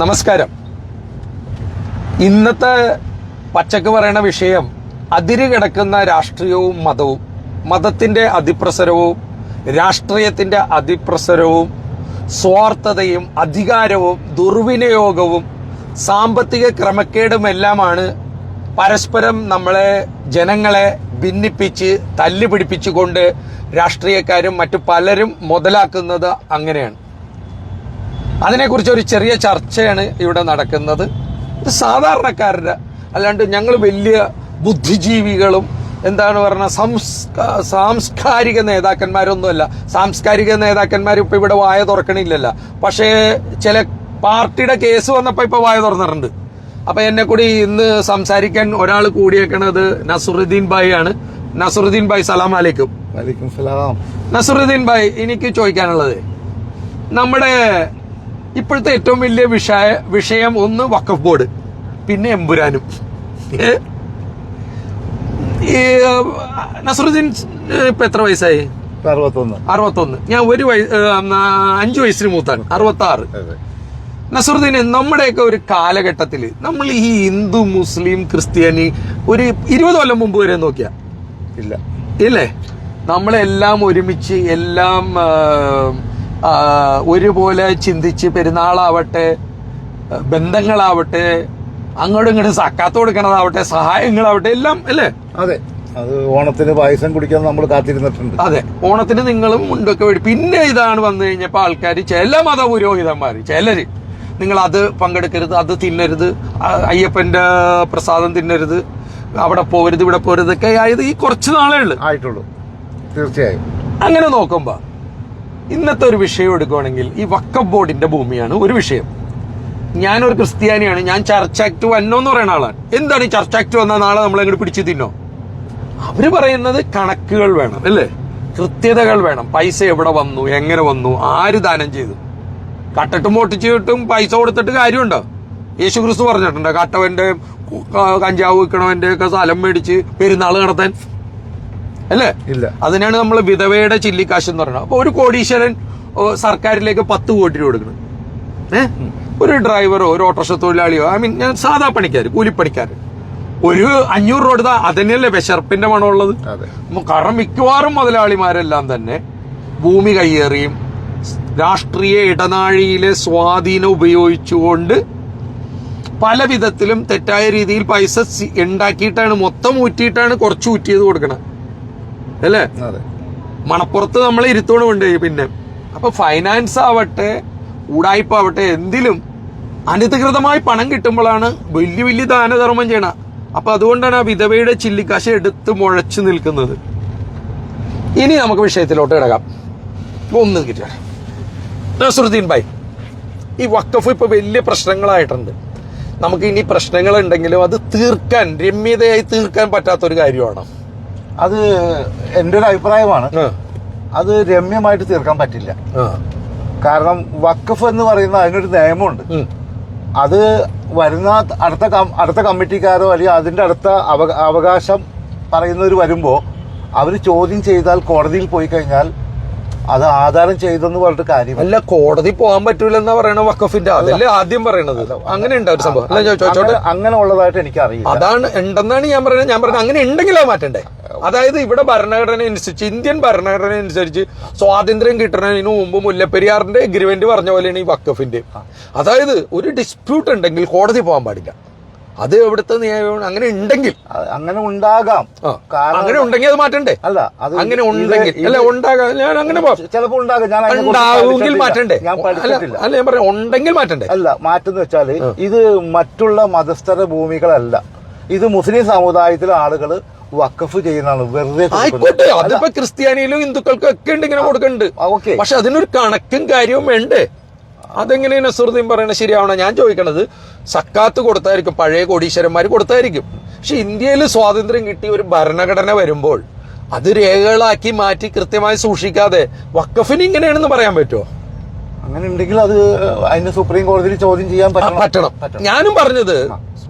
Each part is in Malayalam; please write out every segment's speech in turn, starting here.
നമസ്കാരം. ഇന്നത്തെ പച്ചക്ക് പറയുന്ന വിഷയം അതിര് കിടക്കുന്ന രാഷ്ട്രീയവും മതവും മതത്തിന്റെ അതിപ്രസരവും രാഷ്ട്രീയത്തിന്റെ അതിപ്രസരവും സ്വാർത്ഥതയും അധികാരവും ദുർവിനിയോഗവും സാമ്പത്തിക ക്രമക്കേടുമെല്ലാമാണ് പരസ്പരം നമ്മളെ ജനങ്ങളെ ഭിന്നിപ്പിച്ച് തല്ലുപിടിപ്പിച്ചുകൊണ്ട് രാഷ്ട്രീയക്കാരും മറ്റു പലരും മുതലാക്കുന്നത് അങ്ങനെയാണ്. അതിനെക്കുറിച്ച് ഒരു ചെറിയ ചർച്ചയാണ് ഇവിടെ നടക്കുന്നത്. ഇത് സാധാരണക്കാരുടെ അല്ലാണ്ട് ഞങ്ങൾ വലിയ ബുദ്ധിജീവികളും എന്താണ് പറഞ്ഞ സംസ്കാ സാംസ്കാരിക നേതാക്കന്മാരൊന്നുമല്ല. സാംസ്കാരിക നേതാക്കന്മാർ ഇപ്പൊ ഇവിടെ വായ തുറക്കണില്ലല്ല. പക്ഷേ ചില പാർട്ടിയുടെ കേസ് വന്നപ്പോൾ ഇപ്പൊ വായ തുറന്നിട്ടുണ്ട്. അപ്പൊ എന്നെ കൂടി ഇന്ന് സംസാരിക്കാൻ ഒരാൾ കൂടിയേക്കണത് നസുറുദ്ദീൻ ഭായി ആണ്. നസുറുദ്ദീൻ ഭായ് സലാം അലൈക്കും. വലൈക്കും സലാം. നസുറുദ്ദീൻ ഭായ് എനിക്ക് ചോദിക്കാനുള്ളത്. നമ്മുടെ ഇപ്പോഴത്തെ ഏറ്റവും വലിയ വിഷയ വിഷയം ഒന്ന് വക്കഫ് ബോർഡ് പിന്നെ എമ്പുരാനും. ഈ നസറുദ്ദീൻ ഇപ്പൊ എത്ര വയസ്സായി? അറുപത്തൊന്ന്. അറുപത്തൊന്ന്. ഞാൻ ഒരു വയസ്സ് അഞ്ചു വയസ്സിന് മൂത്താണ്. അറുപത്തി ആറ് നസറുദ്ദീൻ നമ്മുടെയൊക്കെ ഒരു കാലഘട്ടത്തിൽ നമ്മൾ ഈ ഹിന്ദു മുസ്ലിം ക്രിസ്ത്യാനി ഒരു ഇരുപത് കൊല്ലം മുമ്പ് വരെ നോക്കിയാ? ഇല്ല. ഇല്ലേ? നമ്മളെല്ലാം ഒരുമിച്ച് എല്ലാം ഒരുപോലെ ചിന്തിച്ച് പെരുന്നാളാവട്ടെ ബന്ധങ്ങളാവട്ടെ അങ്ങോട്ടും ഇങ്ങോട്ടും സക്കാത്ത് കൊടുക്കണതാവട്ടെ സഹായങ്ങളാവട്ടെ എല്ലാം അല്ലേ? അതെ. അത് ഓണത്തിന് പായസം കുടിക്കാൻ നമ്മൾ കാത്തിരുന്നിട്ടുണ്ട്. അതെ. ഓണത്തിന് നിങ്ങളും മുണ്ടൊക്കെ വേണ്ടി പിന്നെ ഇതാണ് വന്നു കഴിഞ്ഞപ്പോൾ ആൾക്കാർ ചില മത പുരോഹിതന്മാർ ചിലര്. നിങ്ങൾ അത് പങ്കെടുക്കരുത് അത് തിന്നരുത് അയ്യപ്പന്റെ പ്രസാദം തിന്നരുത് അവിടെ പോരുത് ഇവിടെ പോരുത് ഒക്കെ ആയത് ഈ കുറച്ച് നാളേ ഉള്ളു. ആയിട്ടുള്ളൂ. തീർച്ചയായും. അങ്ങനെ നോക്കുമ്പോ ഇന്നത്തെ ഒരു വിഷയം എടുക്കുകയാണെങ്കിൽ ഈ വക്കഫ് ബോർഡിന്റെ ഭൂമിയാണ് ഒരു വിഷയം. ഞാനൊരു ക്രിസ്ത്യാനിയാണ് ഞാൻ ചർച്ച് ആക്ട് വന്നോ എന്ന് പറയുന്ന ആളാണ്. എന്താണ് ഈ ചർച്ച് ആക്ട് വന്ന നാളെ നമ്മളെ അങ്ങോട്ട് പിടിച്ചു തിന്നോ? അവർ പറയുന്നത് കണക്കുകൾ വേണം അല്ലേ? കൃത്യതകൾ വേണം. പൈസ എവിടെ വന്നു എങ്ങനെ വന്നു ആര് ദാനം ചെയ്തു? കട്ടിട്ടും പൊട്ടിച്ചിട്ടും പൈസ കൊടുത്തിട്ട് കാര്യമുണ്ടോ? യേശു ക്രിസ്തു പറഞ്ഞിട്ടുണ്ട് കട്ടവന്റെ കഞ്ചാവ് വിൽക്കണവന്റെ ഒക്കെ സ്ഥലം മേടിച്ച് പെരുന്നാൾ നടത്താൻ അല്ലേ? ഇല്ല. അതിനാണ് നമ്മൾ വിധവയുടെ ചില്ലിക്കാശ് എന്ന് പറയുന്നത്. അപ്പൊ ഒരു കോടീശ്വരൻ സർക്കാരിലേക്ക് പത്ത് കോടി രൂപ കൊടുക്കണം. ഏഹ് ഒരു ഡ്രൈവറോ ഒരു ഓട്ടോറിക്ഷ തൊഴിലാളിയോ ഐ മീൻ ഞാൻ സാധാ പണിക്കാർ കൂലിപ്പണിക്കാർ ഒരു അഞ്ഞൂറ് രൂപ എടുത്താൽ അതന്നെയല്ലേ വിശർപ്പിന്റെ മണമുള്ളത്? കാരണം മിക്കവാറും മുതലാളിമാരെല്ലാം തന്നെ ഭൂമി കയ്യേറിയും രാഷ്ട്രീയ ഇടനാഴിയിലെ സ്വാധീനം ഉപയോഗിച്ചുകൊണ്ട് പല വിധത്തിലും തെറ്റായ രീതിയിൽ പൈസ ഉണ്ടാക്കിയിട്ടാണ് മൊത്തം ഊറ്റിയിട്ടാണ് കുറച്ച് ഊറ്റിയത് കൊടുക്കണം. അല്ലേ? മണപ്പുറത്ത് നമ്മൾ ഇരുത്തോണ് കൊണ്ടുപോയി പിന്നെ. അപ്പൊ ഫൈനാൻസ് ആവട്ടെ ഉടായ്പ ആവട്ടെ എന്തിലും അനധികൃതമായി പണം കിട്ടുമ്പോഴാണ് വലിയ വലിയ ദാനധർമ്മം ചെയ്യണം. അപ്പൊ അതുകൊണ്ടാണ് ആ വിധവയുടെ ചില്ലിക്കാശ എടുത്ത് മുഴച്ചു നിൽക്കുന്നത്. ഇനി നമുക്ക് വിഷയത്തിലോട്ട് കിടക്കാം. ഒന്ന് കിട്ടിയ നസറുദ്ദീൻ ഭായ് ഈ വക്കഫ് ഇപ്പൊ വലിയ പ്രശ്നങ്ങളായിട്ടുണ്ട്. നമുക്ക് ഇനി പ്രശ്നങ്ങൾ ഉണ്ടെങ്കിലും അത് തീർക്കാൻ രമ്യതയായി തീർക്കാൻ പറ്റാത്തൊരു കാര്യമാണ്. അത് എന്റെ ഒരു അഭിപ്രായമാണ്. അത് രമ്യമായിട്ട് തീർക്കാൻ പറ്റില്ല. കാരണം വക്കഫ് എന്ന് പറയുന്ന അതിനൊരു നിയമമുണ്ട്. അത് വരുന്ന അടുത്ത അടുത്ത കമ്മിറ്റിക്കാരോ അല്ലെങ്കിൽ അതിന്റെ അടുത്ത അവ- അവകാശം പറയുന്നവർ വരുമ്പോ അവർ ചോദ്യം ചെയ്താൽ കോടതിയിൽ പോയി കഴിഞ്ഞാൽ അത് ആധാരം ചെയ്തെന്ന് പറഞ്ഞിട്ട് കാര്യം അല്ല കോടതി പോകാൻ പറ്റൂലെന്നാ പറയണ വക്കഫിന്റെ അതല്ലേ ആദ്യം പറയണത്? അങ്ങനെ ഉണ്ട് ഒരു സംഭവം? അങ്ങനെ- അങ്ങനെ ഉള്ളതായിട്ട് എനിക്ക് അറിയാം അതാണ് ഉണ്ടെന്നാണ് ഞാൻ പറയുന്നത്. ഞാൻ പറഞ്ഞത് അങ്ങനെ ഉണ്ടെങ്കിലാ മാറ്റണ്ടേ? അതായത് ഇവിടെ ഭരണഘടന അനുസരിച്ച് ഇന്ത്യൻ ഭരണഘടന അനുസരിച്ച് സ്വാതന്ത്ര്യം കിട്ടുന്നതിന് മുമ്പ് മുല്ലപ്പെരിയാറിന്റെ എഗ്രിമെന്റ് പറഞ്ഞ പോലെയാണ് ഈ വക്കഫിന്റെ അതായത് ഒരു ഡിസ്പ്യൂട്ട് ഉണ്ടെങ്കിൽ കോടതി പോകാൻ പാടില്ല. അത് എവിടുത്തെ നിയമം അങ്ങനെ ഉണ്ടെങ്കിൽ. അങ്ങനെ ഉണ്ടാകാം. അങ്ങനെ ഉണ്ടെങ്കിൽ അത് മാറ്റണ്ടേ? അല്ല അത് അങ്ങനെ ഉണ്ടെങ്കിൽ. അല്ല ഉണ്ടാകാം. ഞാൻ അങ്ങനെ പോ- ചിലപ്പോ ഉണ്ടാകാം. ഞാൻ ഉണ്ടാവുമെങ്കിൽ മാറ്റണ്ടേ? ഞാൻ അല്ല പഠിച്ചിട്ടില്ല. അല്ല ഞാൻ പറയാം ഉണ്ടെങ്കിൽ മാറ്റണ്ടേ? അല്ല മാറ്റെന്ന് വെച്ചാൽ ഇത് മറ്റുള്ള മതസ്ഥര ഭൂമികളല്ല. ഇത് മുസ്ലിം സമുദായത്തിലെ ആളുകൾ വക്കഫ് ചെയ്യുന്നതാണ് വെറുതെ ആയിക്കോട്ടെ അതിപ്പോ ക്രിസ്ത്യാനിയിലും ഹിന്ദുക്കൾക്കും ഒക്കെ ഉണ്ട് ഇങ്ങനെ കൊടുക്കുന്നുണ്ട് പക്ഷെ അതിനൊരു കണക്കും കാര്യവും വേണ്ടേ? അതെങ്ങനെ നസറുദ്ദീൻ പറയണത് ശരിയാവണം? ഞാൻ ചോദിക്കണത് സക്കാത്ത് കൊടുത്തായിരിക്കും പഴയ കോടീശ്വരന്മാർ കൊടുത്തായിരിക്കും. പക്ഷെ ഇന്ത്യയിൽ സ്വാതന്ത്ര്യം കിട്ടിയ ഒരു ഭരണഘടന വരുമ്പോൾ അത് രേഖകളാക്കി മാറ്റി കൃത്യമായി സൂക്ഷിക്കാതെ വക്കഫിന് ഇങ്ങനെയാണെന്ന് പറയാൻ പറ്റുമോ? അങ്ങനെ ഉണ്ടെങ്കിൽ അത് അതിന്റെ സുപ്രീം കോടതിയിൽ ചോദ്യം ചെയ്യാൻ പറ്റണം. പറ്റണം. ഞാനും പറഞ്ഞത്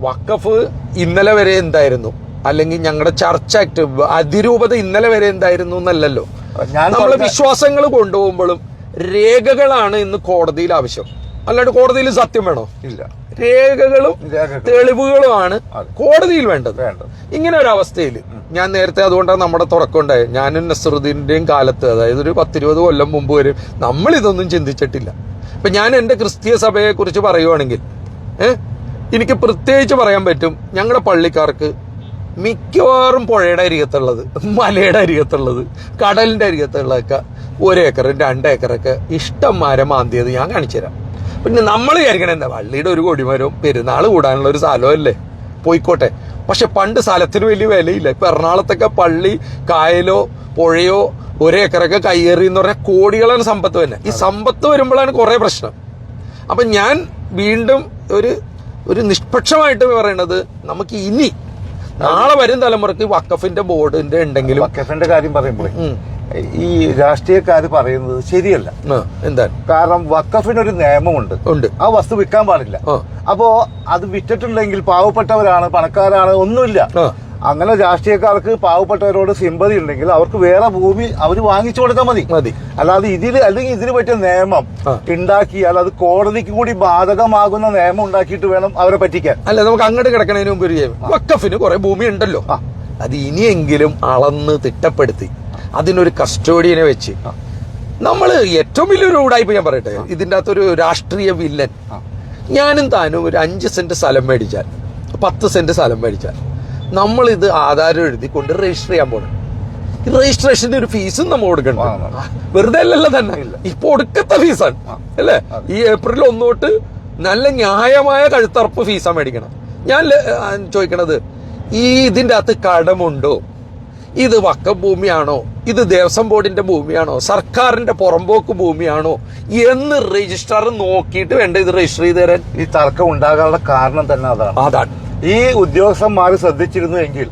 വക്കഫ് ഇന്നലെ വരെ എന്തായിരുന്നു? അല്ലെങ്കിൽ ഞങ്ങളുടെ ചർച്ച ആക്ട് അതിരൂപത ഇന്നലെ വരെ എന്തായിരുന്നു എന്നല്ലല്ലോ. നമ്മൾ വിശ്വാസങ്ങൾ കൊണ്ടുപോകുമ്പോഴും രേഖകളാണ് ഇന്ന് കോടതിയിൽ ആവശ്യം. അല്ലാണ്ട് കോടതിയിൽ സത്യം വേണോ? ഇല്ല. രേഖകളും തെളിവുകളും തെളിവുകളുമാണ് കോടതിയിൽ വേണ്ടത്. ഇങ്ങനെ ഒരു അവസ്ഥയിൽ ഞാൻ നേരത്തെ അതുകൊണ്ടാണ് നമ്മുടെ തുറക്കമുണ്ടായത് ഞാനും നസറുദ്ദീന്റെയും കാലത്ത് അതായത് ഒരു പത്തിരുപത് കൊല്ലം മുമ്പ് വരെ നമ്മൾ ഇതൊന്നും ചിന്തിച്ചിട്ടില്ല. ഇപ്പൊ ഞാൻ എന്റെ ക്രിസ്തീയ സഭയെ കുറിച്ച് പറയുവാണെങ്കിൽ ഏഹ് എനിക്ക് പ്രത്യേകിച്ച് പറയാൻ പറ്റും ഞങ്ങളുടെ പള്ളിക്കാർക്ക് മിക്കവാറും പുഴയുടെ അരികത്തുള്ളത് മലയുടെ അരികത്തുള്ളത് കടലിന്റെ അരികത്തുള്ളതൊക്കെ ഒരു ഒരേക്കറും രണ്ടേക്കറൊക്കെ ഇഷ്ടംമാരെ മാന്തിയത് ഞാൻ കാണിച്ചുതരാം. പിന്നെ നമ്മൾ വിചാരിക്കണം എന്താ? പള്ളിയുടെ ഒരു കൊടിമരവും പെരുന്നാൾ കൂടാനുള്ള ഒരു സ്ഥലമല്ലേ? പോയിക്കോട്ടെ. പക്ഷെ പണ്ട് സ്ഥലത്തിന് വലിയ വിലയില്ല. ഇപ്പൊ എറണാകുളത്തൊക്കെ പള്ളി കായലോ പുഴയോ ഒരേക്കറൊക്കെ കയ്യേറി എന്ന് പറഞ്ഞാൽ കോടികളാണ് സമ്പത്ത് തന്നെ. ഈ സമ്പത്ത് വരുമ്പോഴാണ് കുറേ പ്രശ്നം. അപ്പൊ ഞാൻ വീണ്ടും ഒരു ഒരു നിഷ്പക്ഷമായിട്ട് പറയണത് നമുക്ക് ഇനി നാളെ വരും തലമുറയ്ക്ക് വക്കഫിന്റെ ബോർഡിന്റെ ഉണ്ടെങ്കിലും വക്കഫിന്റെ കാര്യം പറയുമ്പോഴേ ഉം. ഈ രാഷ്ട്രീയക്കാർ പറയുന്നത് ശരിയല്ല. എന്താ കാരണം വക്കഫിനൊരു നിയമമുണ്ട്. ഉണ്ട്. ആ വസ്തു വിൽക്കാൻ പാടില്ല. അപ്പോ അത് വിറ്റിട്ടുണ്ടെങ്കിൽ പാവപ്പെട്ടവരാണ് പണക്കാരാണ് ഒന്നുമില്ല. അങ്ങനെ രാഷ്ട്രീയക്കാർക്ക് പാവപ്പെട്ടവരോട് സിമ്പതി ഉണ്ടെങ്കിൽ അവർക്ക് വേറെ ഭൂമി അവർ വാങ്ങിച്ചു കൊടുത്താൽ മതി. മതി. അല്ലാതെ ഇതിൽ അല്ലെങ്കിൽ ഇതിന് പറ്റിയ നിയമം. ഉണ്ടാക്കിയാൽ അത് കോടതിക്ക് കൂടി ബാധകമാകുന്ന നിയമം ഉണ്ടാക്കിയിട്ട് വേണം അവരെ പറ്റിക്കാൻ. അല്ല നമുക്ക് അങ്ങോട്ട് കിടക്കണതിന് മുമ്പ് ഒരു. വക്കഫിന് കുറെ ഭൂമി ഉണ്ടല്ലോ. അത് ഇനിയെങ്കിലും അളന്ന് തിട്ടപ്പെടുത്തി അതിനൊരു കസ്റ്റോഡിയനെ വെച്ച് നമ്മൾ ഏറ്റവും വലിയൊരു ഊടായ്പ ഞാൻ പറയട്ടെ. ഇതിന്റെ അകത്തൊരു രാഷ്ട്രീയ വില്ലൻ. ഞാനും താനും ഒരു അഞ്ച് സെന്റ് സ്ഥലം മേടിച്ചാൽ പത്ത് സെന്റ് സ്ഥലം മേടിച്ചാൽ നമ്മൾ ഇത് ആധാരം എഴുതിക്കൊണ്ട് രജിസ്റ്റർ ചെയ്യാൻ പോകണം രജിസ്ട്രേഷന്റെ ഒരു ഫീസും നമ്മൾ കൊടുക്കണം വെറുതെ അല്ലല്ലോ തന്നെ. ഇപ്പൊ ഒടുക്കത്തെ ഫീസാണ് അല്ലേ? ഈ ഏപ്രിൽ ഒന്ന് തൊട്ട് നല്ല ന്യായമായ കഴുത്തറപ്പ് ഫീസാണ് മേടിക്കണം ഞാൻ ചോദിക്കണത് ഈ ഇതിന്റെ അകത്ത് കടമുണ്ടോ? ഇത് വക്ക ഭൂമിയാണോ? ഇത് ദേവസ്വം ബോർഡിന്റെ ഭൂമിയാണോ? സർക്കാരിന്റെ പുറമ്പോക്ക് ഭൂമിയാണോ? എന്ന് രജിസ്ട്രാർ നോക്കിയിട്ട് വേണ്ട ഇത് രജിസ്റ്റർ ചെയ്ത് തരാൻ? ഈ തർക്കം ഉണ്ടാകാനുള്ള കാരണം തന്നെ അതാണ്. അതാണ്. ഈ ഉദ്യോഗസ്ഥന്മാർ ശ്രദ്ധിച്ചിരുന്നു എങ്കിൽ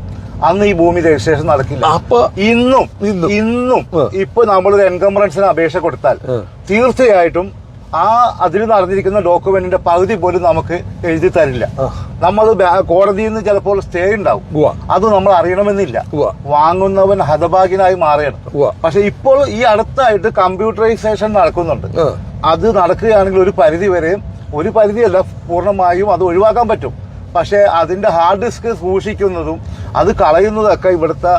അന്ന് ഈ ഭൂമി രജിസ്ട്രേഷൻ നടക്കില്ല. അപ്പൊ ഇന്നും ഇന്നും. ഇപ്പൊ നമ്മളൊരു എൻകംബറൻസിന് അപേക്ഷ കൊടുത്താൽ തീർച്ചയായിട്ടും ആ അതിൽ നടന്നിരിക്കുന്ന ഡോക്യുമെന്റിന്റെ പകുതി പോലും നമുക്ക് എഴുതി തരില്ല. നമ്മൾ കോടതിയിൽ നിന്ന് ചിലപ്പോൾ സ്റ്റേ ഉണ്ടാവും. അത് നമ്മൾ അറിയണമെന്നില്ല. വാങ്ങുന്നവൻ ഹതഭാഗ്യനായി മാറിയാണ്. പക്ഷെ ഇപ്പോൾ ഈ അടുത്തായിട്ട് കമ്പ്യൂട്ടറൈസേഷൻ നടക്കുന്നുണ്ട്. അത് നടക്കുകയാണെങ്കിൽ ഒരു പരിധി വരെയും ഒരു പരിധിയല്ല പൂർണമായും അത് ഒഴിവാക്കാൻ പറ്റും. പക്ഷേ അതിന്റെ ഹാർഡ് ഡിസ്ക് സൂക്ഷിക്കുന്നതും അത് കളയുന്നതൊക്കെ ഇവിടുത്തെ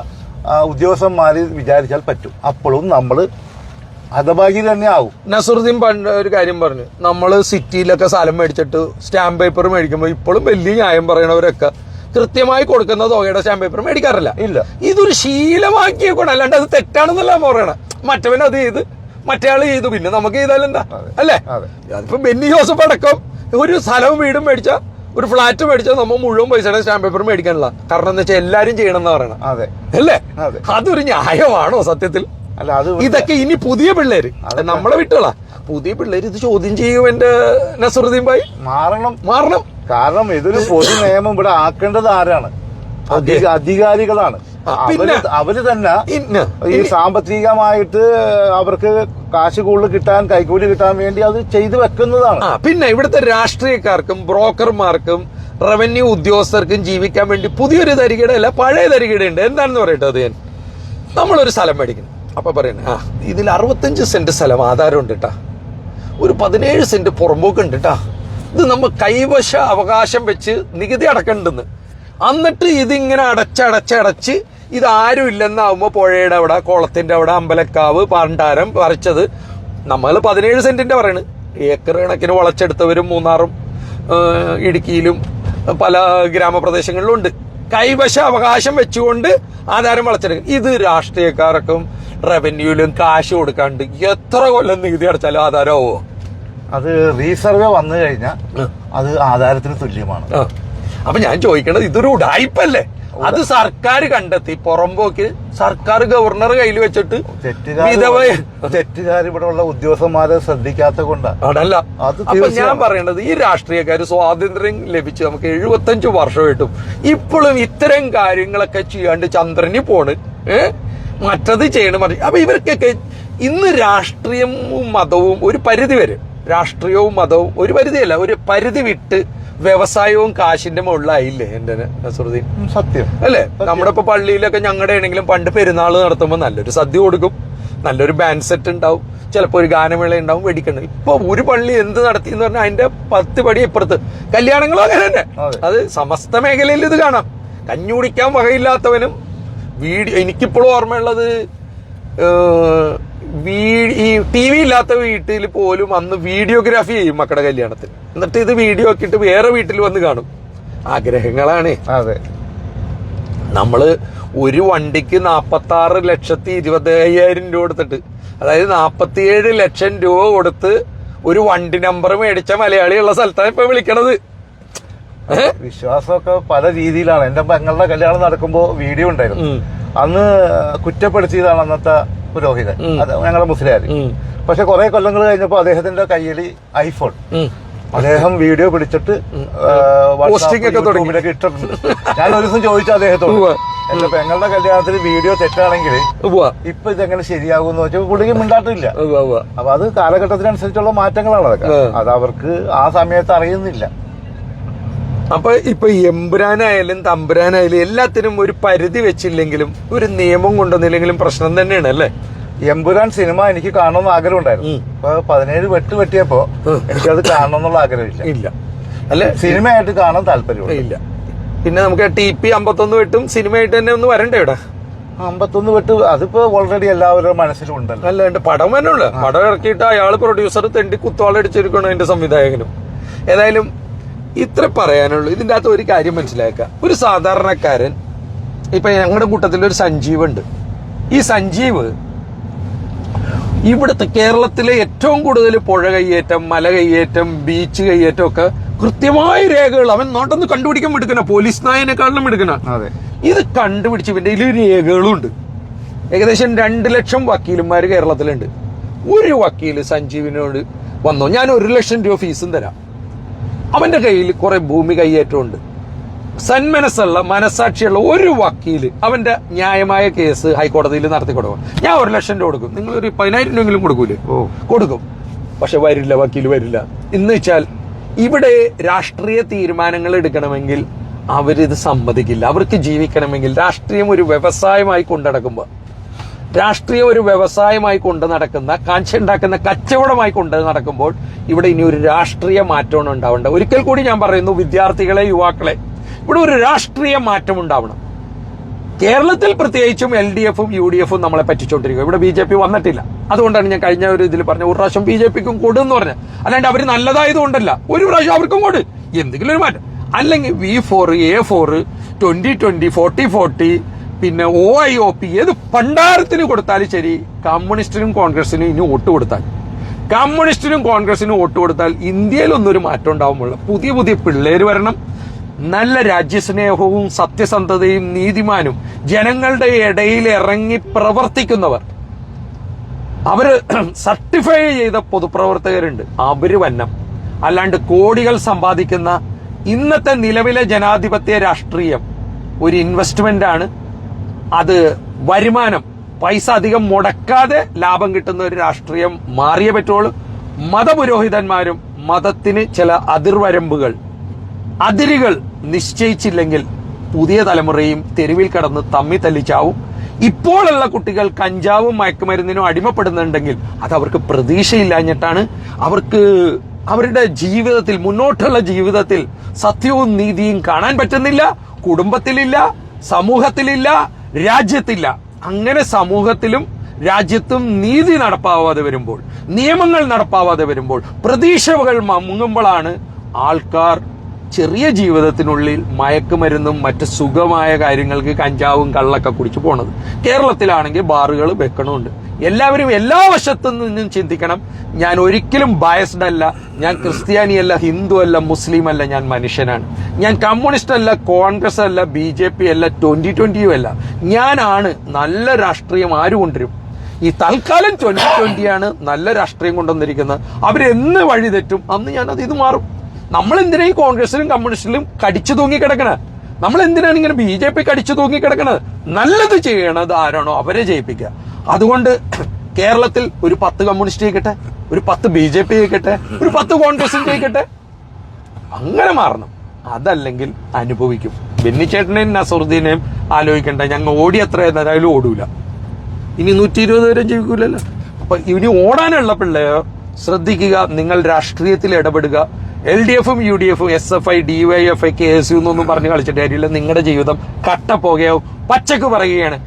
ഉദ്യോഗസ്ഥന്മാർ വിചാരിച്ചാൽ പറ്റും. അപ്പോഴും നമ്മൾ അതഭാഗ്യം തന്നെ ആവും. നസറുദ്ദീൻ പണ്ട് ഒരു കാര്യം പറഞ്ഞു. നമ്മൾ സിറ്റിയിലൊക്കെ സ്ഥലം മേടിച്ചിട്ട് സ്റ്റാമ്പ് പേപ്പർ മേടിക്കുമ്പോൾ ഇപ്പോഴും വലിയ ന്യായം പറയണവരൊക്കെ കൃത്യമായി കൊടുക്കുന്ന തുകയുടെ സ്റ്റാമ്പ് പേപ്പർ മേടിക്കാറില്ല. ഇല്ല. ഇതൊരു ശീലമാക്കിയ കൂടെ അല്ലാണ്ട് അത് തെറ്റാണെന്നല്ല പറയണ. മറ്റവൻ അത് ചെയ്ത് മറ്റേയാൾ ചെയ്തു. പിന്നെ നമുക്ക് ചെയ്താലെന്താ. അല്ലേ? അതെ. അതിപ്പോ ബെന്നി ജോസഫ് അടക്കം ഒരു സ്ഥലവും വീടും മേടിച്ച ഒരു ഫ്ലാറ്റ് മേടിച്ചാൽ നമ്മൾ മുഴുവൻ പൈസയുടെ സ്റ്റാമ്പ് പേപ്പർ മേടിക്കാനുള്ള. കാരണം എന്താ വെച്ചാൽ എല്ലാരും ചെയ്യണം എന്ന് പറയണം അതെ. അല്ലേ? അതൊരു ന്യായമാണോ സത്യത്തിൽ? അല്ല അത് ഇതൊക്കെ ഇനി പുതിയ പിള്ളേര്. നമ്മളെ വിട്ടുകളാ. പുതിയ പിള്ളേര് ഇത് ചോദ്യം ചെയ്യും എന്റെ നസറുദ്ദീൻ ഭായി. മാറണം. മാറണം. കാരണം ഇതൊരു പൊതു നിയമം ഇവിടെ ആക്കേണ്ടത് ആരാണ്? അധി- അധികാരികളാണ്. പിന്നെ- അവർ തന്നെ ഈ സാമ്പത്തികമായിട്ട് അവർക്ക് കാശ് കൂടുതൽ കിട്ടാൻ കൈക്കൂലി കിട്ടാൻ വേണ്ടി അത് ചെയ്തു വെക്കുന്നതാണ്. പിന്നെ ഇവിടുത്തെ രാഷ്ട്രീയക്കാർക്കും ബ്രോക്കർമാർക്കും റവന്യൂ ഉദ്യോഗസ്ഥർക്കും ജീവിക്കാൻ വേണ്ടി പുതിയൊരു തരികിട അല്ല പഴയ തരികിട ഉണ്ട്. എന്താണെന്ന് പറയട്ടെ അത് ഞാൻ നമ്മളൊരു സ്ഥലം മേടിക്കണം. അപ്പൊ പറയണേ ആ ഇതിൽ അറുപത്തഞ്ച് സെന്റ് സ്ഥലം ആധാരം ഉണ്ട് കേട്ടാ ഒരു പതിനേഴ് സെന്റ് പുറമ്പോക്ക് ഉണ്ട് കേട്ടാ ഇത് നമ്മൾ കൈവശ അവകാശം വെച്ച് നികുതി അടക്കണ്ടെന്ന്. എന്നിട്ട് ഇതിങ്ങനെ അടച്ചടച്ചടച്ച് ഇത് ഇല്ലെന്നാവുമ്പോൾ ഇല്ലെന്നാവുമ്പോ പുഴയുടെ അവിടെ കുളത്തിന്റെ അവിടെ അമ്പലക്കാവ് പണ്ടാരം വരച്ചത് നമ്മൾ പതിനേഴ് സെന്റിന്റെ പറയണ്. ഏക്കർ കണക്കിന് വളച്ചെടുത്തവരും മൂന്നാറും ഇടുക്കിയിലും പല ഗ്രാമപ്രദേശങ്ങളിലും ഉണ്ട്. കൈവശ അവകാശം വെച്ചുകൊണ്ട് ആധാരം വളച്ചെടുക്കും. ഇത് രാഷ്ട്രീയക്കാർക്കും റവന്യൂലും കാശ് കൊടുക്കാണ്ട് എത്ര കൊല്ലം നികുതി അടച്ചാലും ആധാരമാവോ? അത് റീസർവേ വന്നു കഴിഞ്ഞാൽ അത് ആധാരത്തിന് തുല്യമാണ്. അപ്പൊ ഞാൻ ചോദിക്കണത് ഇതൊരു ഉടായ്പല്ലേ അത് സർക്കാർ കണ്ടെത്തി. പുറമ്പോക്കിൽ സർക്കാർ ഗവർണർ കയ്യിൽ വെച്ചിട്ട് തെറ്റുകാർ ഇവിടെ ഉള്ള ഉദ്യോഗസ്ഥന്മാരെ ശ്രദ്ധിക്കാത്ത അത് അപ്പൊ ഞാൻ പറയേണ്ടത് പറയണത് ഈ രാഷ്ട്രീയക്കാർ സ്വാതന്ത്ര്യം ലഭിച്ച് നമുക്ക് എഴുപത്തഞ്ച് വർഷമായിട്ടും ഇപ്പോഴും ഇത്തരം കാര്യങ്ങളൊക്കെ ചെയ്യാണ്ട് ചന്ദ്രന് പോണ്. ഏഹ് മറ്റത് ചെയ്യണം മതി അപ്പൊ ഇവർക്കൊക്കെ ഇന്ന് രാഷ്ട്രീയവും മതവും ഒരു പരിധി വരെ. രാഷ്ട്രീയവും മതവും ഒരു പരിധിയല്ല ഒരു പരിധി വിട്ട് വ്യവസായവും കാശിന്റെ മുകളിലായില്ലേ എന്റെ നസറുദ്ദീൻ? സത്യം. അല്ലേ? നമ്മുടെ ഇപ്പൊ പള്ളിയിലൊക്കെ ഞങ്ങളുടെ ആണെങ്കിലും പണ്ട് പെരുന്നാൾ നടത്തുമ്പോൾ നല്ലൊരു സദ്യ കൊടുക്കും നല്ലൊരു ബാൻഡ് സെറ്റ് ഉണ്ടാവും ചിലപ്പോ ഒരു ഗാനമേള ഉണ്ടാവും വെടിക്കണ്ട ഇപ്പൊ ഒരു പള്ളി എന്ത് നടത്തി എന്ന് പറഞ്ഞാൽ അതിന്റെ പത്ത് പടി ഇപ്പുറത്ത്. കല്യാണങ്ങളും അങ്ങനെ തന്നെ. അതെ. സമസ്ത മേഖലയിൽ ഇത് കാണാം. കഞ്ഞി കുടിക്കാൻ വകയില്ലാത്തവനും വീഡിയോ എനിക്കിപ്പോഴും ഓർമ്മയുള്ളത് ഈ ടി വി ഇല്ലാത്ത വീട്ടിൽ പോലും അന്ന് വീഡിയോഗ്രാഫി ചെയ്യും മക്കളുടെ കല്യാണത്തിന്. എന്നിട്ട് ഇത് വീഡിയോ ആക്കിയിട്ട് വേറെ വീട്ടിൽ വന്ന് കാണും. ആഗ്രഹങ്ങളാണ്. അതെ. നമ്മൾ ഒരു വണ്ടിക്ക് നാപ്പത്തി ആറ് ലക്ഷത്തി ഇരുപത്തി അയ്യായിരം രൂപ കൊടുത്തിട്ട് അതായത് നാപ്പത്തിയേഴ് ലക്ഷം രൂപ കൊടുത്ത് ഒരു വണ്ടി നമ്പർ മേടിച്ച മലയാളിയുള്ള സ്ഥലത്താണ് ഇപ്പൊ വിളിക്കണത്. വിശ്വാസമൊക്കെ പല രീതിയിലാണ്. എന്റെ പെങ്ങളുടെ കല്യാണം നടക്കുമ്പോ വീഡിയോ ഉണ്ടായിരുന്നു. അന്ന് കുറ്റപ്പെടുത്തിയതാണ് അന്നത്തെ പുരോഹിതൻ അത് ഞങ്ങളുടെ മുസ്ലിയാർ. പക്ഷെ കുറെ കൊല്ലങ്ങൾ കഴിഞ്ഞപ്പോ അദ്ദേഹത്തിന്റെ കയ്യിൽ ഐഫോൺ അദ്ദേഹം വീഡിയോ പിടിച്ചിട്ട്. ഇട്ടിട്ടുണ്ട് ഞാൻ ഒരു ദിവസം ചോദിച്ചു അദ്ദേഹത്തോട്. എന്റെ പെങ്ങളുടെ കല്യാണത്തിൽ വീഡിയോ തെറ്റാണെങ്കിൽ. ഇപ്പൊ ഇതെങ്ങനെ ശരിയാകും എന്ന് വെച്ചാൽ പുള്ളിക്ക് മിണ്ടാട്ടില്ല. അപ്പൊ അത് കാലഘട്ടത്തിനനുസരിച്ചുള്ള മാറ്റങ്ങളാണ് അതൊക്കെ. അത് അവർക്ക് ആ സമയത്ത് അറിയുന്നില്ല അപ്പൊ ഇപ്പൊ എമ്പുരാനായാലും തമ്പുരാനായാലും എല്ലാത്തിനും ഒരു പരിധി വെച്ചില്ലെങ്കിലും ഒരു നിയമം കൊണ്ടുവന്നില്ലെങ്കിലും പ്രശ്നം തന്നെയാണ് അല്ലേ? എമ്പുരാൻ സിനിമ എനിക്ക് കാണണമെന്ന് ആഗ്രഹം ഉണ്ടായിരുന്നു. അപ്പൊ പതിനേഴ് വെട്ട് വെട്ടിയപ്പോ. എനിക്കത് കാണണമെന്നുള്ള ആഗ്രഹമില്ല. ഇല്ല. അല്ലെ? സിനിമയായിട്ട് കാണാൻ താല്പര്യം ഇല്ല. പിന്നെ നമുക്ക് ടി പി അമ്പത്തൊന്ന് വെട്ടും സിനിമയായിട്ട് തന്നെ ഒന്ന് വരണ്ടേ ഇവിടെ? അമ്പത്തൊന്ന് വെട്ട് അതിപ്പോ ഓൾറെഡി എല്ലാവരുടെ മനസ്സിലും ഉണ്ടല്ലോ. അല്ല എന്റെ പടം തന്നെ ഉണ്ട് പടം ഇറക്കിയിട്ട് അയാൾ പ്രൊഡ്യൂസർ തെണ്ടി കുത്തോളം അടിച്ചിരിക്കണോ എന്റെ സംവിധായകനും? ഏതായാലും ഇത്ര പറയാനുള്ളൂ. ഇതിന്റെ അകത്ത് ഒരു കാര്യം മനസ്സിലാക്കുക. ഒരു സാധാരണക്കാരൻ ഇപ്പം ഞങ്ങളുടെ കൂട്ടത്തിൽ ഒരു സഞ്ജീവ് ഉണ്ട് ഈ സഞ്ജീവ് ഇവിടുത്തെ കേരളത്തിലെ ഏറ്റവും കൂടുതൽ പുഴ കയ്യേറ്റം മല കയ്യേറ്റം ബീച്ച് കയ്യേറ്റം ഒക്കെ കൃത്യമായ രേഖകൾ അവൻ നോട്ടൊന്ന് കണ്ടുപിടിക്കാൻ എടുക്കണ പോലീസ് നായനെക്കാളിലും എടുക്കണ. അതെ. ഇത് കണ്ടുപിടിച്ച് ഇവന്റെ ഇതിൽ രേഖകളും ഉണ്ട് ഏകദേശം രണ്ട് ലക്ഷം വക്കീലന്മാർ കേരളത്തിലുണ്ട്. ഒരു വക്കീൽ സഞ്ജീവിനോട് വന്നോ? ഞാൻ ഒരു ലക്ഷം രൂപ ഫീസും തരാം. അവന്റെ കയ്യിൽ കുറെ ഭൂമി കൈയേറ്റമുണ്ട് സന്മനസ്സുള്ള മനസാക്ഷിയുള്ള ഒരു വക്കീൽ അവന്റെ ന്യായമായ കേസ് ഹൈക്കോടതിയിൽ നടത്തി കൊടുക്കും. ഞാൻ ഒരു ലക്ഷം രൂപ കൊടുക്കും. നിങ്ങൾ ഒരു പതിനായിരം രൂപയെങ്കിലും കൊടുക്കൂലേ? ഓ. കൊടുക്കും. പക്ഷെ വരില്ല വക്കീൽ വരില്ല. എന്ന് വെച്ചാൽ ഇവിടെ രാഷ്ട്രീയ തീരുമാനങ്ങൾ എടുക്കണമെങ്കിൽ അവരിത് സമ്മതിക്കില്ല. അവർക്ക് ജീവിക്കണമെങ്കിൽ രാഷ്ട്രീയം ഒരു വ്യവസായമായി കൊണ്ടടക്കുമ്പോൾ രാഷ്ട്രീയം ഒരു വ്യവസായമായി കൊണ്ട് നടക്കുന്ന കാഴ്ച ഉണ്ടാക്കുന്ന കച്ചവടമായി കൊണ്ട് നടക്കുമ്പോൾ ഇവിടെ ഇനി ഒരു രാഷ്ട്രീയ മാറ്റമാണ് ഉണ്ടാവേണ്ടത്. ഒരിക്കൽ കൂടി ഞാൻ പറയുന്നു വിദ്യാർത്ഥികളെ യുവാക്കളെ ഇവിടെ ഒരു രാഷ്ട്രീയ മാറ്റം ഉണ്ടാവണം. കേരളത്തിൽ പ്രത്യേകിച്ചും എൽ ഡി എഫും യു ഡി എഫും നമ്മളെ പറ്റിച്ചോണ്ടിരിക്കും ഇവിടെ ബി ജെ പി വന്നിട്ടില്ല. അതുകൊണ്ടാണ് ഞാൻ കഴിഞ്ഞ ഒരു ഇതിൽ പറഞ്ഞ ഒരു പ്രാവശ്യം ബി ജെ പിക്കും കൊടുന്ന് പറഞ്ഞ അല്ലാണ്ട് അവർ നല്ലതായതുകൊണ്ടല്ല. ഒരു പ്രാവശ്യം അവർക്കും കൊടു. എന്തെങ്കിലും ഒരു മാറ്റം. അല്ലെങ്കിൽ V four A four twenty twenty forty forty പിന്നെ ഒ ഐ ഒ പി ഏത് പണ്ടാരത്തിന് കൊടുത്താലും ശരി കമ്മ്യൂണിസ്റ്റിനും കോൺഗ്രസിനും ഇനി വോട്ട് കൊടുത്താൽ. കമ്മ്യൂണിസ്റ്റിനും കോൺഗ്രസിനും വോട്ട് കൊടുത്താൽ ഇന്ത്യയിലൊന്നും ഒരു മാറ്റം ഉണ്ടാവുമ്പോൾ പുതിയ പുതിയ പിള്ളേർ വരണം. നല്ല രാജ്യസ്നേഹവും സത്യസന്ധതയും നീതിമാനും ജനങ്ങളുടെ ഇടയിൽ ഇറങ്ങി പ്രവർത്തിക്കുന്നവർ. അവർ സർട്ടിഫൈ ചെയ്ത പൊതുപ്രവർത്തകരുണ്ട്. അവർ വന്നം. അല്ലാണ്ട് കോടികൾ സമ്പാദിക്കുന്ന ഇന്നത്തെ നിലവിലെ ജനാധിപത്യ രാഷ്ട്രീയം ഒരു ഇൻവെസ്റ്റ്മെന്റ് ആണ്. അത് വരുമാനം. പൈസ അധികം മുടക്കാതെ ലാഭം കിട്ടുന്ന ഒരു രാഷ്ട്രീയം മാറിയേ പറ്റുള്ളൂ. മതപുരോഹിതന്മാരും മതത്തിന് ചില അതിർവരമ്പുകൾ അതിരുകൾ നിശ്ചയിച്ചില്ലെങ്കിൽ പുതിയ തലമുറയും തെരുവിൽ കടന്ന് തമ്മി തല്ലിച്ചാവും. ഇപ്പോഴുള്ള കുട്ടികൾ കഞ്ചാവും മയക്കുമരുന്നിനും അടിമപ്പെടുന്നുണ്ടെങ്കിൽ അത് അവർക്ക് പ്രതീക്ഷയില്ലാഞ്ഞിട്ടാണ്. അവർക്ക് അവരുടെ ജീവിതത്തിൽ മുന്നോട്ടുള്ള ജീവിതത്തിൽ സത്യവും നീതിയും കാണാൻ പറ്റുന്നില്ല. കുടുംബത്തിലില്ല സമൂഹത്തിലില്ല രാജ്യത്തില്ല. അങ്ങനെ സമൂഹത്തിലും രാജ്യത്തും നീതി നടപ്പാവാതെ വരുമ്പോൾ നിയമങ്ങൾ നടപ്പാവാതെ വരുമ്പോൾ പ്രതീക്ഷകൾ മങ്ങുമ്പോഴാണ് ആൾക്കാർ ചെറിയ ജീവിതത്തിനുള്ളിൽ മയക്കുമരുന്നും മറ്റ് സുഖമായ കാര്യങ്ങൾക്ക് കഞ്ചാവും കള്ളൊക്കെ കുടിച്ചു പോണത്. കേരളത്തിലാണെങ്കിൽ ബാറുകൾ വെക്കണമുണ്ട്. എല്ലാവരും എല്ലാ വശത്തു നിന്നും ചിന്തിക്കണം. ഞാൻ ഒരിക്കലും ബയസ്ഡ് അല്ല. ഞാൻ ക്രിസ്ത്യാനിയല്ല ഹിന്ദു അല്ല മുസ്ലിം അല്ല ഞാൻ മനുഷ്യനാണ്. ഞാൻ കമ്മ്യൂണിസ്റ്റ് അല്ല കോൺഗ്രസ് അല്ല ബി ജെ പി അല്ല ട്വന്റി ട്വന്റിയും അല്ല. ഞാനാണ് നല്ല രാഷ്ട്രീയം ആര് കൊണ്ടുവരും? ഈ തൽക്കാലം ട്വന്റി ട്വന്റിയാണ് നല്ല രാഷ്ട്രീയം കൊണ്ടുവന്നിരിക്കുന്നത്. അവരെന്ന് വഴി തെറ്റും അന്ന് ഞാനത് ഇത് മാറും. നമ്മൾ എന്തിനാ ഈ കോൺഗ്രസിലും കമ്മ്യൂണിസ്റ്റിലും കടിച്ചു തൂങ്ങി കിടക്കണ? നമ്മൾ എന്തിനാണ് ഇങ്ങനെ ബി ജെ പി കടിച്ചു തൂങ്ങി കിടക്കണത്? നല്ലത് ചെയ്യണത് ആരാണോ? അവരെ ജയിപ്പിക്കുക. അതുകൊണ്ട് കേരളത്തിൽ ഒരു പത്ത് കമ്മ്യൂണിസ്റ്റ് ആയിക്കട്ടെ ഒരു പത്ത് ബി ജെ പി ആയിക്കട്ടെ ഒരു പത്ത് കോൺഗ്രസും ആയിക്കട്ടെ അങ്ങനെ മാറണം. അതല്ലെങ്കിൽ അനുഭവിക്കും. ബെന്നിച്ചേട്ടനെയും നസറുദ്ദീനെയും ആലോചിക്കണ്ട. ഞങ്ങൾ ഓടി എത്ര എന്തായാലും ഓടൂല. ഇനി നൂറ്റി ഇരുപത് വരെ ജീവിക്കൂലല്ലോ. അപ്പൊ ഇനി ഓടാനുള്ള പിള്ളേർ ശ്രദ്ധിക്കുക നിങ്ങൾ രാഷ്ട്രീയത്തിൽ ഇടപെടുക. എൽ ഡി എഫും യു ഡി എഫും S F I D Y F I K S U എന്നൊന്നും പറഞ്ഞ് കളിച്ചിട്ട് കാര്യമില്ല. നിങ്ങളുടെ ജീവിതം കട്ട പച്ചക്ക് പറയുകയാണ്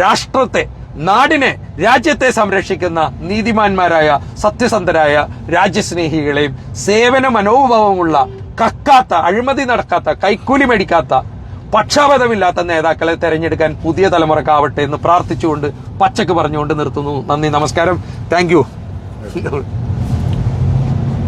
രാഷ്ട്രത്തെ നാടിനെ രാജ്യത്തെ സംരക്ഷിക്കുന്ന നീതിമാന്മാരായ സത്യസന്ധരായ രാജ്യസ്നേഹികളെയും സേവന മനോഭാവമുള്ള കക്കാത്ത അഴിമതി നടക്കാത്ത കൈക്കൂലി മേടിക്കാത്ത പക്ഷാപതമില്ലാത്ത നേതാക്കളെ തെരഞ്ഞെടുക്കാൻ പുതിയ തലമുറക്കാവട്ടെ എന്ന് പ്രാർത്ഥിച്ചുകൊണ്ട് പച്ചക്ക് പറഞ്ഞുകൊണ്ട് നിർത്തുന്നു. നന്ദി നമസ്കാരം. താങ്ക്